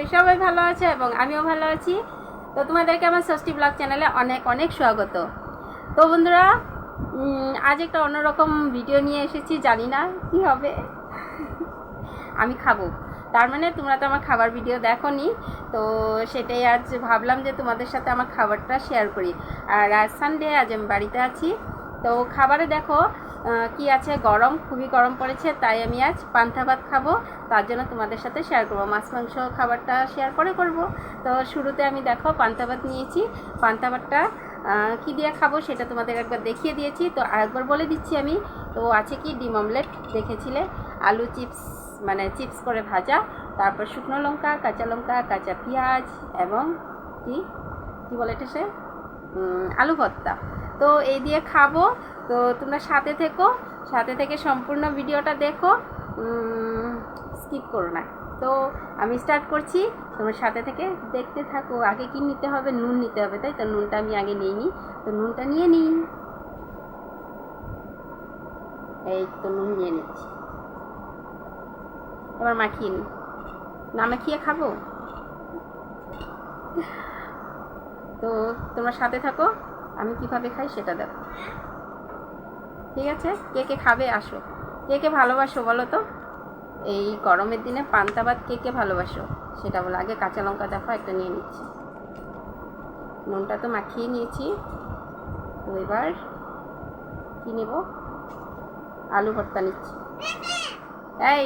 করি সবাই ভালো আছে এবং আমিও ভালো আছি। তো তোমাদেরকে আমার ষষ্ঠী ব্লগ চ্যানেলে অনেক অনেক স্বাগত। তো বন্ধুরা আজ একটা অন্যরকম ভিডিও নিয়ে এসেছি, জানি না কি হবে। আমি খাব। তার মানে তোমরা তো আমার খাবার ভিডিও দেখোনি। তো সেটাই আজ ভাবলাম যে তোমাদের সাথে আমার খাবারটা শেয়ার করি। আর আজ সানডে আজ আমি বাড়িতে আছি। তো খাবারে দেখো কি আছে? গরম, খুবই গরম পড়েছে, তাই আমি আজ পান্তা ভাত খাব। তার জন্য তোমাদের সাথে শেয়ার করব। মাছ, মাংস খাবারটা শেয়ার করে করব। তো শুরুতে আমি দেখো পান্তা ভাত নিয়েছি। পান্তা ভাতটা কী দিয়ে খাব সেটা তোমাদের একবার দেখিয়ে দিয়েছি। তো আরেকবার বলে দিচ্ছি আমি। তো আছে কি? ডিম অমলেট দেখেছিলে? আলু চিপস মানে চিপস করে ভাজা। তারপর শুকনো লঙ্কা, কাঁচা লঙ্কা, কাঁচা পেঁয়াজ এবং কি? কি বলে এটা সে? আলু ভর্তা। তো এই দিয়ে খাব। তো তোমরা সাথে থেকো, সাথে থেকে সম্পূর্ণ ভিডিওটা দেখো। স্কিপ করো না। তো আমি স্টার্ট করছি। তোমার সাথে থেকে দেখতে থাকো। আগে কি নিতে হবে? নুন নিতে হবে, তাই তো? নুনটা আমি আগে নিই। নি তো নুনটা নিয়ে নিই। এই তো নুন নিয়ে নিচ্ছি। এবার মাখিয়ে নিই। না মাখিয়ে খাব? তো তোমরা সাথে থাকো। আমি কীভাবে খাই সেটা দেখো। ঠিক আছে? কে কে খাবে আসো। কে কে ভালোবাসো বলো তো? এই গরমের দিনে পান্তা ভাত কে কে ভালোবাসো? সেটা বলো। আগে কাঁচা লঙ্কা দেখো একটা নিয়ে নিচ্ছি। নুনটা তো মাখিয়ে নিয়েছি। তো এবার কী নেব? আলু ভর্তা নিচ্ছি। এই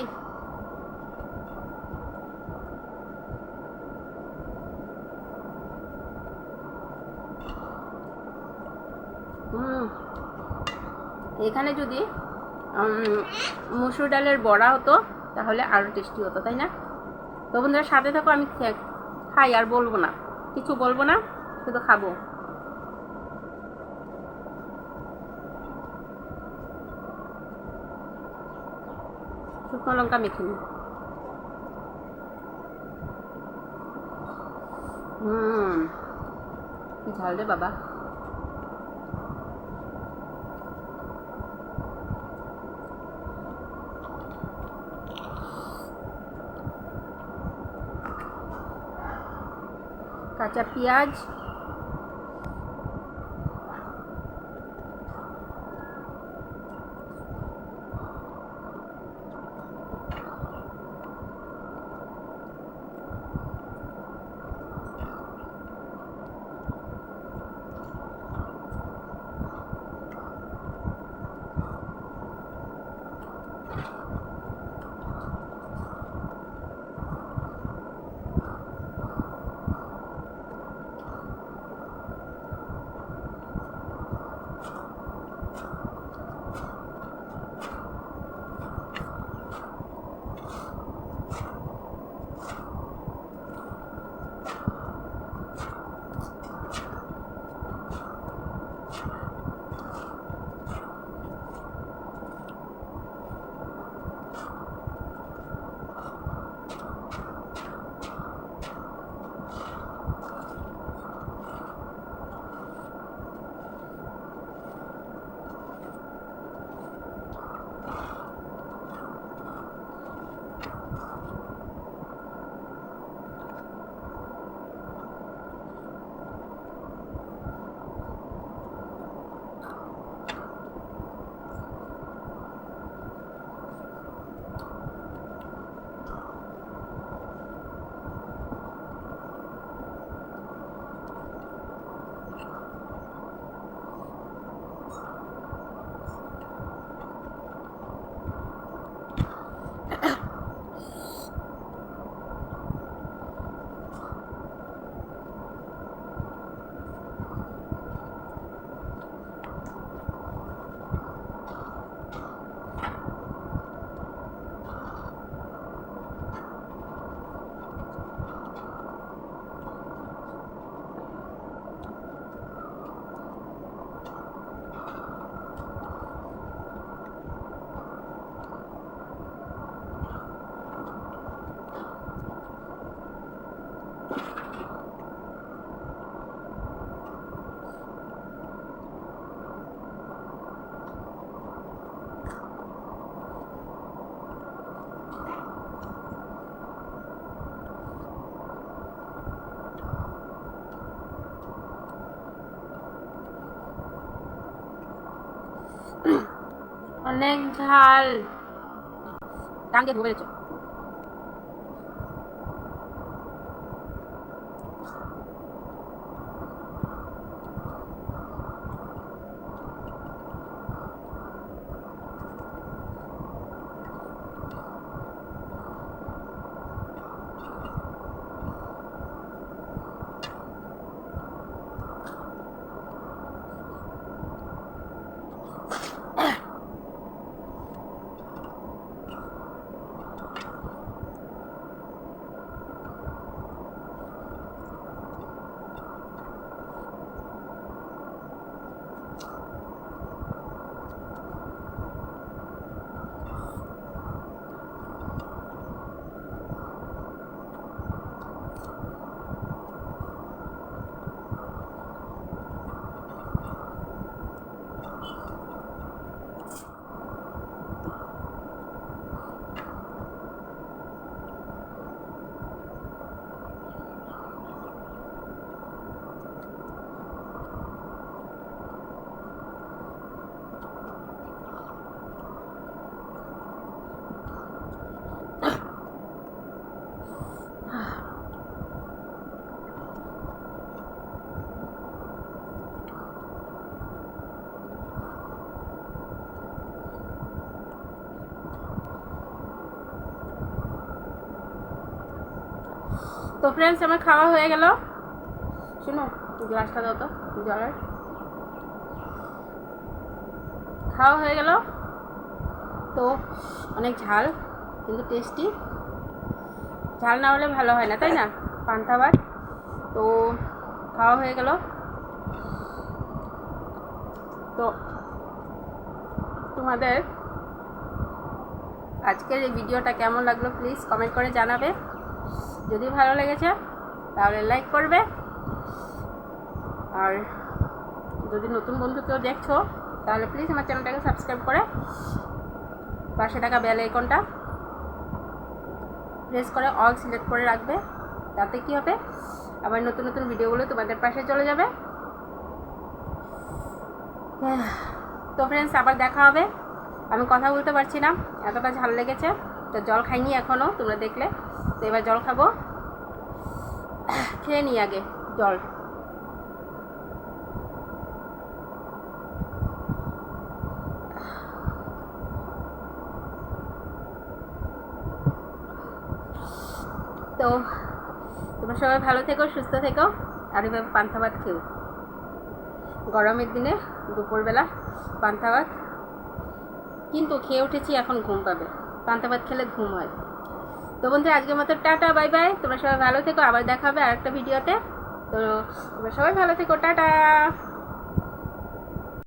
হুম এখানে যদি মুসুর ডালের বড়া হতো, তাহলে আরও টেস্টি হতো, তাই না? তো বন্ধুরা, সাথে থাকো, আমি খাই, আর বলব না। কিছু বলব না, শুধু খাব। শুকনো লঙ্কা মেখে হুম ঝাল রে বাবা। কাঁচা পেঁয়াজ অনেক ঝাল টাঙ্গে ঢুকে তো ফ্রেন্ডস আমার খাওয়া হয়ে গেল। শুনো, গ্লাসটা দাও তো জলের খাওয়া হয়ে গেল। তো অনেক ঝাল, কিন্তু টেস্টি ঝাল না হলে ভালো হয় না, তাই না? পান্তা ভাত। তো খাওয়া হয়ে গেল। তো তোমাদের আজকের এই ভিডিওটা কেমন লাগল প্লিজ কমেন্ট করে জানাবে। যদি ভালো লেগেছে, তাহলে লাইক করবে। আর যদি নতুন বন্ধু কেউ দেখছ, তাহলে প্লিজ আমার চ্যানেলটাকে সাবস্ক্রাইব করে পাশে থাকা বেল আইকনটা প্রেস করে অল সিলেক্ট করে রাখবে, তাতে কি হবে? আবার নতুন নতুন ভিডিওগুলো তোমাদের পাশে চলে যাবে। তো ফ্রেন্ডস আবার দেখা হবে। আমি কথা বলতে পারছি না, এতটা ঝাল লেগেছে, তো জল খাইনি এখনও তোমরা দেখলে। এবার জল খাব। খেয়ে নিই আগে, জল। তো, তোমরা সবাই ভালো থেকো, সুস্থ থেকো, আর এভাবে পান্তা ভাত খেও। গরমের দিনে দুপুরবেলা পান্তা ভাত। কিন্তু খেয়ে উঠেছি, এখন ঘুম পাবে। পান্তা ভাত খেলে ঘুম হয়। তো বন্ধুরা আজকের মতো টাটা, বাই বাই। তোমরা সবাই ভালো থেকো, আবার দেখাবে আরেকটা ভিডিওতে। তো তোমরা সবাই ভালো থেকো, টাটা।